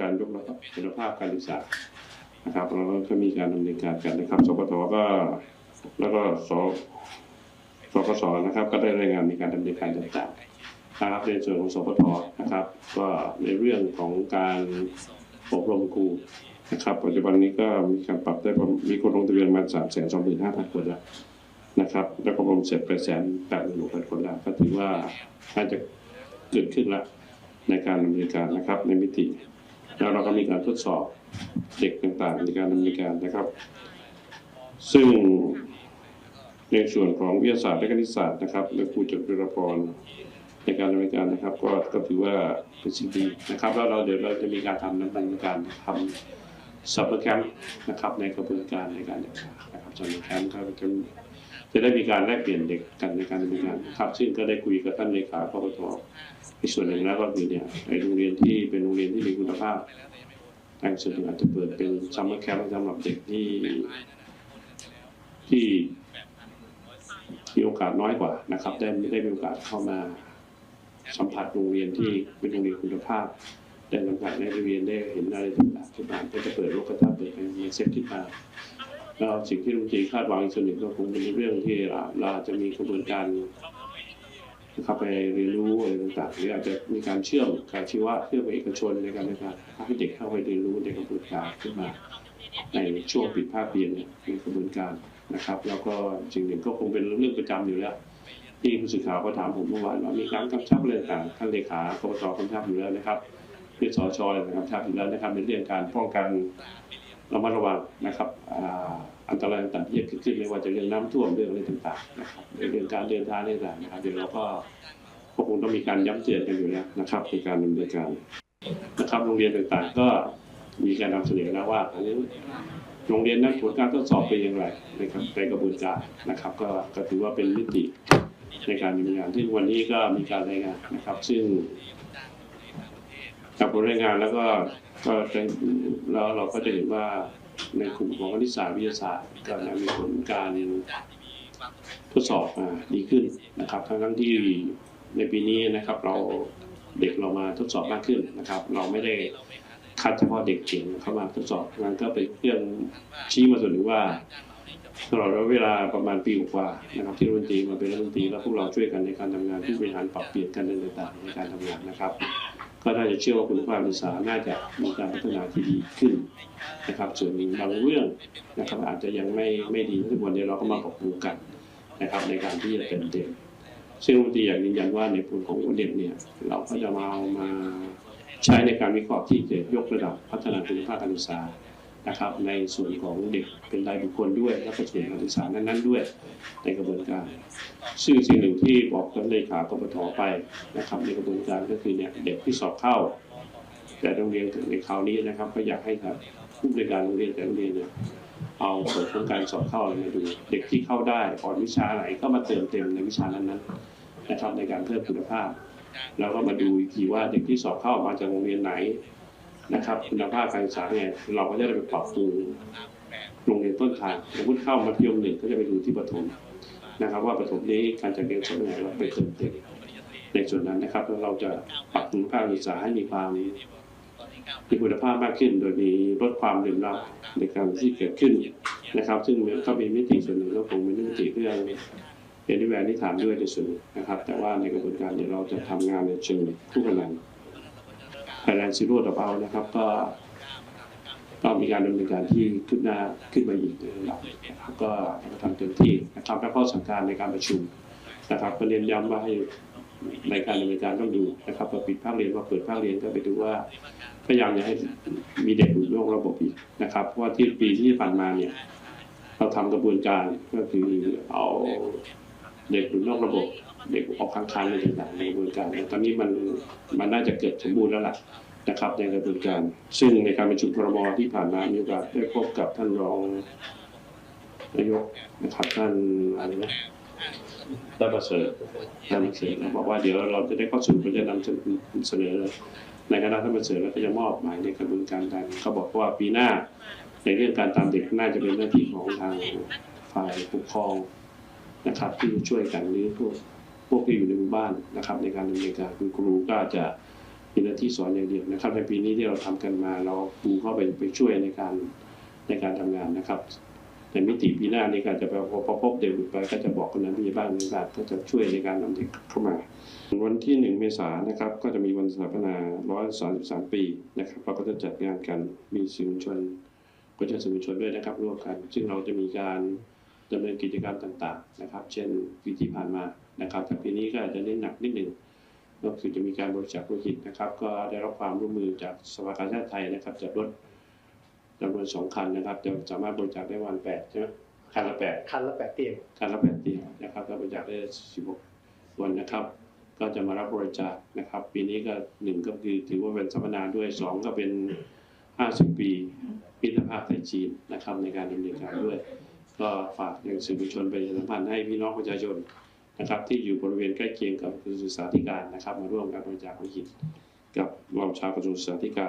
การยกระดับคุณภาพการศึกษานะครับเราก็มีการดำเนินการกันนะครับ สปทก็แล้วก็สสกสนะครับ ก็ได้รายงานมีการดำเนินการต่างๆนะครับในส่วนของสปทนะครับ ก็ในเรื่องของการอบรมครูนะครับ ปัจจุบันนี้ก็มีการปรับได้ประมาณมีคนลงทะเบียนมาสามแสนสองหมื่นห้าพันคนแล้วนะครับ แล้วก็อบรมเสร็จไปแสนแปดหมื่นหกพันคนแล้วก็ถือว่าน่าจะเกิดขึ้นแล้วในการดำเนินการนะครับในมิติ แล้วเราก็มีการทดสอบเด็กต่างๆในการดำเนินการนะครับ ซึ่งในส่วนของวิทยาศาสตร์และคณิตศาสตร์นะครับและครูจุรพรในการดำเนินการนะครับ ก็ก็ถือว่าเป็นสิ่งดีนะครับแล้วเราเดี๋ยวเราจะมีการทำดำเนินการทำซับเปอร์แคมป์นะครับในกระบวนการในการศึกษานะครับซับเปอร์แคมป์ก็จะ จะได้มีการแลกเปลี่ยนเด็กกันในการดำเนินงานครับ ซึ่งก็ได้คุยกับท่านเลขาปปทอีกส่วนหนึ่งแล้วก็คือเนี่ยในโรงเรียนที่เป็นโรงเรียนที่มีคุณภาพทางส่วนหนึ่งอาจจะเปิดเป็นซัมเมอร์แคมป์สำหรับเด็กที่ที่มีโอกาสน้อยกว่านะครับ ได้ได้มีโอกาสเข้ามาสัมผัสโรงเรียนที่เป็นโรงเรียนคุณภาพ ได้สัมผัสในโรงเรียนได้เห็นอะไรต่างๆขึ้นมาก็จะเปิดโลกทัศน์เปิดเป็นเซ็ตขึ้นมา แล้วสิ่งที่ลุงจีคาดหวังอีกส่วนหนึ่งก็คงเป็นเรื่องที่เราเราจะมีกระบวนการนะครับไปเรียนรู้อะไรต่างๆหรืออาจจะมีการเชื่อมการชีวะเชื่อมเอกชนในการในการให้เด็กเข้าไปเรียนรู้ในกระบวนการขึ้นมา ในช่วงปิดภาคเรียนเนี่ยมีกระบวนการนะครับ แล้วก็สิ่งหนึ่งก็คงเป็นเรื่องประจำอยู่แล้วที่ผู้สื่อข่าวก็ถามผมเมื่อวานว่ามีการกำชับอะไรต่างท่านเลขากบตกำชับอยู่แล้วนะครับที่สชอะไรต่างๆกำชับอยู่แล้วนะครับในเรื่องการป้องกัน ระมัดระวังนะครับอันตรายต่างๆที่จะเกิดขึ้นไม่ว่าจะเรื่องน้ำท่วมเรื่องอะไรต่างๆนะครับเรื่องการเดินทางอะไรต่างๆนะครับเดี๋ยวเราก็ก็คงต้องมีการย้ำเตือนกันอยู่แล้วนะครับในการดำเนินการนะครับโรงเรียนต่างๆ ก็มีการนำเสนอแล้วว่าอันนี้โรงเรียนนั้นผลการทดสอบเป็นอย่างไรนะครับในกระบวนการนะครับ ก็ก็ถือว่าเป็นมิติในการดำเนินงานที่วันนี้ก็มีการรายงานนะครับ ซึ่ง จากผลรายงานแล้วก็ก็จะแล้วเราก็จะเห็นว่าในกลุ่มของคณิตศาสตร์วิทยาศาสตร์ก็จะมีผลการทดสอบมาดีขึ้นนะครับทั้งทั้งที่ในปีนี้นะครับ เราเด็กเรามาทดสอบมากขึ้นนะครับ เราไม่ได้คัดเฉพาะเด็กเก่งเข้ามาทดสอบมันก็เป็นเครื่องชี้มาส่วนหนึ่งว่าตลอดระยะเวลาประมาณปีกว่านะครับที่รัฐมนตรีมาเป็นรัฐมนตรีแล้วพวกเราช่วยกันในการทำงานผู้บริหารปรับเปลี่ยนกันในต่างในการทำงานนะครับ ก็น่าจะเชื่อว่าคุณภาพการศึกษาน่าจะมีการพัฒนาที่ดีขึ้นนะครับ ส่วนบางเรื่องนะครับอาจจะยังไม่ไม่ดีทุกวันนี้เราก็มาปรับปรุงกันนะครับในการที่จะเติมเต็มซึ่งรัฐมนตรีอยากยืนยันว่าในผลของเด็กเนี่ยเราก็จะมาเอามาใช้ในการวิเคราะห์ที่จะยกระดับพัฒนาคุณภาพการศึกษา นะครับในส่วนของเด็กเป็นรายบุคคลด้วย และก็ส่วนการศึกษานั้นๆด้วยในกระบวนการ ซึ่งสิ่งหนึ่งที่บอกท่านเลขากรปทไปนะครับในกระบวนการก็คือเนี่ยเด็กที่สอบเข้า แต่โรงเรียนในคราวนี้นะครับ ก็อยากให้ครับผู้บริการโรงเรียนแต่โรงเรียนเนี่ยเอาผลของการสอบเข้าอะไรมาดูเด็กที่เข้าได้อ่อนวิชาไหนก็มาเติมเต็มในวิชานั้นๆนะครับในการเพิ่มคุณภาพ แล้วก็มาดูอีกทีว่าเด็กที่สอบเข้ามาจากโรงเรียนไหน นะครับคุณภาพการศึกษาเนี่ยเราก็จะได้ไปปรับปรุงโรงเรียนต้นทางสมมติเข้ามัธยมหนึ่งก็จะไปดูที่ประถมนะครับ ว่าประถมนี้การจัดเรียนสอนยังไงเราไปเติมเต็มในส่วนนั้นนะครับแล้วเราจะปรับปรุงภาคการศึกษาให้มีความมีคุณภาพมากขึ้น โดยมีลดความเหลื่อมล้ำในการที่เกิดขึ้นนะครับ ซึ่งก็มีมิติส่วนหนึ่งก็คงเป็นมิติเรื่องเรียนที่แวนที่ถามด้วยในส่วนนะครับ แต่ว่าในกระบวนการเนี่ยเราจะทำงานในเชิงคู่กันนั้น ไทยแลนด์ซีโร่ต่อเอานะครับก็ก็มีการดำเนินการที่ขึ้นหน้าขึ้นมาอีกนระดับนะครับก็ทำเต็มที่นะครับและข้อสั่งการในการประชุมนะครับก็เน้นย้ำว่าให้ในการดำเนินการต้องดูนะครับพอปิดภาคเรียนพอเปิดภาคเรียนก็ไปดูว่าพยายามอย่าให้มีเด็กหลุดนอกระบบอีกนะครับเพราะว่าที่ปีที่ผ่านมาเนี่ยเราทำกระบวนการก็คือเอา เด็กหลุดนอกระบบ เด็กออกค้างคานอะไรต่างๆในกระบวนการตอนนี้มันมันน่าจะเกิดสมบูรณ์แล้วล่ะนะครับในกระบวนการ ซึ่งในการประชุมพรมที่ผ่านมามีโอกาสได้พบกับท่านรองนายกนะครับท่านอะไรนะได้ประเสริฐได้ประเสริฐบอกว่าเดี๋ยวเราจะได้ข้อสรุปเราจะนำเสนอในคณะท่านประเสริฐแล้วก็จะมอบหมายในกระบวนการการเขาบอกว่าปีหน้าในเรื่องการตามเด็กน่าจะเป็นหน้าที่ของทางฝ่ายปกครอง นะครับที่ช่วยกันหรือพวกพวกที่อยู่ในหมู่บ้านนะครับ ในการดำเนินการคุณครูก็จะมีหน้าที่สอนอย่างเดียวนะครับ ในปีนี้ที่เราทำกันมาเราครูเข้าไปไปช่วยในการในการทำงานนะครับในมิติปีหน้านี่ก็จะไปพอพบเด็กหลุดไปก็จะบอกคนนั้นผู้ใหญ่บ้านในบ้านก็จะช่วยในการนำเด็กเข้ามา วันที่หนึ่งเมษายนนะครับ ก็จะมีวันสถาปนา 133 ปีนะครับเราก็จะจัดงานกันมีสื่อมวลชนก็จะสื่อมวลชนด้วยนะครับร่วมกัน ซึ่งเราจะมีการ ดำเนินกิจกรรมต่างๆนะครับ เช่นปีที่ผ่านมานะครับแต่ปีนี้ก็อาจจะเน้นหนักนิดหนึ่งก็คือจะมีการบริจาคโลหิตนะครับ ก็ได้รับความร่วมมือจากสภากาชาติไทยนะครับจัดรถจำนวนสองคันนะครับจะสามารถบริจาคได้วันแปดใช่ไหมคันละแปดคันละแปดเตียงการรับแบบเดียวนะครับรับบริจาคได้16คนนะครับ ก็จะมารับบริจาคนะครับ ปีนี้ก็หนึ่งก็คือถือว่าเป็นสัมมนาด้วยสองก็เป็น50ปีมิตรภาพไทยจีนนะครับในการดำเนินการด้วย ก็ฝากอย่างสื่อมวลชนไปสัมพันธ์ให้พี่น้องประชาชนนะครับที่อยู่บริเวณใกล้เคียงกับกระทรวงศึกษาธิการนะครับ มาร่วมการบริจาคโลหิตกับรองชาวกระทรวงศึกษาธิการ